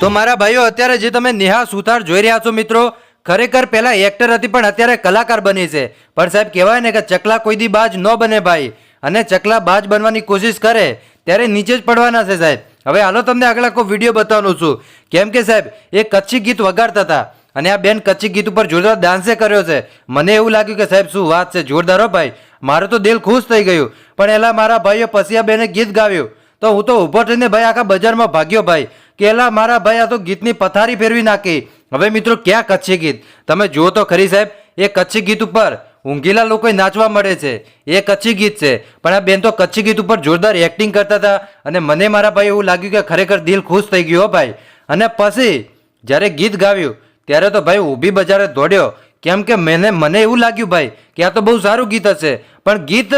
તો મારા ભાઈઓ, અત્યારે જે તમે નેહા સુથાર જોઈ રહ્યા છો મિત્રો, ખરેખર પહેલા એક્ટર હતી પણ અત્યારે કલાકાર બની છે. પણ સાહેબ, કહેવાય ને કે ચકલા કોઈ દી બાજ ન બને ભાઈ. અને ચકલા બાજ બનવાની કોશિશ કરે, ત્યારે નીચે જ પડવાના છે સાહેબ. હવે હાલો તમને આગળ આખો વીડિયો બતાવવાનું છું. કેમ કે સાહેબ, એ કચ્છી ગીત વગાડતા હતા. અને આ બેન કચ્છી ગીત ઉપર જોરદાર ડાન્સે કર્યો છે. મને એવું લાગ્યું કે સાહેબ, શું વાત છે? જોરદાર હો ભાઈ. મારું તો દિલ ખુશ થઈ ગયું. પણ એલા મારા ભાઈઓ, પછી આ બેને ગીત ગાવ્યું. તો હું તો ઊભો થઈને ભાઈ આખા બજારમાં ભાગ્યો ભાઈ. કે એલા મારા ભાઈ આ તો ગીતની પથારી ફેરવી નાખી. હવે મિત્રો ક્યાં કચ્છી ગીત? તમે જુઓ તો ખરી સાહેબ, એ કચ્છી ગીત ઉપર ઊંઘીલા લોકો નાચવા મળે છે. એ કચ્છી ગીત છે. પણ આ બેન તો કચ્છી ગીત ઉપર જોરદાર એક્ટિંગ કરતા હતા અને મને મારા ભાઈ એવું લાગ્યું કે ખરેખર દિલ ખુશ થઈ ગયું ભાઈ. અને પછી જ્યારે ગીત ગાવ્યું, ત્યારે તો ભાઈ ઊભી બજારે દોડ્યો. કેમ કે મને મને એવું લાગ્યું ભાઈ કે આ તો બહુ સારું ગીત હશે. પણ ગીત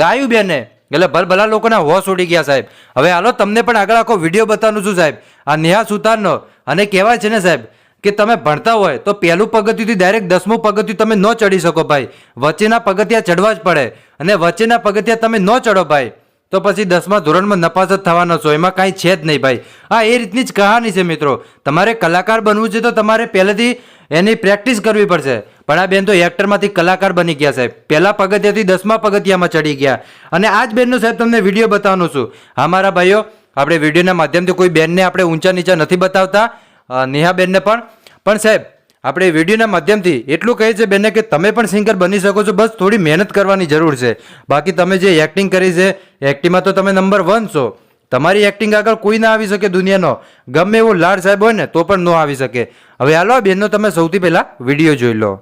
ગાયું બેને એટલે ભલભલા લોકોના હોશ ઉડી ગયા સાહેબ. હવે હાલો, તમને પણ આગળ આખો વીડિયો બતાવવાનું છું સાહેબ. આ નેહા સુતારનો અને કહેવાય છે ને સાહેબ કે તમે ભણતા હોય તો પહેલું પગથિયુંથી ડાયરેક્ટ દસમું પગથિયું તમે ન ચડી શકો ભાઈ. વચ્ચેના પગથિયા ચડવા જ પડે અને વચ્ચેના પગથિયા તમે ન ચડો ભાઈ. તો પછી દસમા ધોરણમાં નપાસ જ થવાનો છો, એમાં કાંઈ છે જ નહીં ભાઈ. આ એ રીતની જ કહાની છે મિત્રો. તમારે કલાકાર બનવું છે તો તમારે પહેલેથી એની પ્રેક્ટિસ કરવી પડશે. પણ આ બેન તો એક્ટરમાંથી કલાકાર બની ગયા સાહેબ. પહેલા પગથિયાથી દસમા પગથિયામાં ચડી ગયા. અને આ જ બેનનો સાહેબ તમને વીડિયો બતાવવાનું છું. હા, મારા ભાઈઓ, આપણે વિડીયોના માધ્યમથી કોઈ બેનને આપણે ઊંચા નીચા નથી બતાવતા. નેહાબેનને પણ. પણ સાહેબ, આપણે વિડીયોના માધ્યમથી એટલું કહે છે બેને કે તમે પણ સિંગર બની શકો છો. બસ થોડી મહેનત કરવાની જરૂર છે. બાકી તમે જે એક્ટિંગ કરી છે એક્ટિંગમાં તો તમે નંબર વન છો. તમારી એક્ટિંગ આગળ કોઈ ના આવી શકે દુનિયાનો. ગમે એવો લાડ સાહેબ હોય ને, તો પણ ન આવી શકે. હવે હાલો, આ બેનનો તમે સૌથી પહેલા વીડિયો જોઈ લો.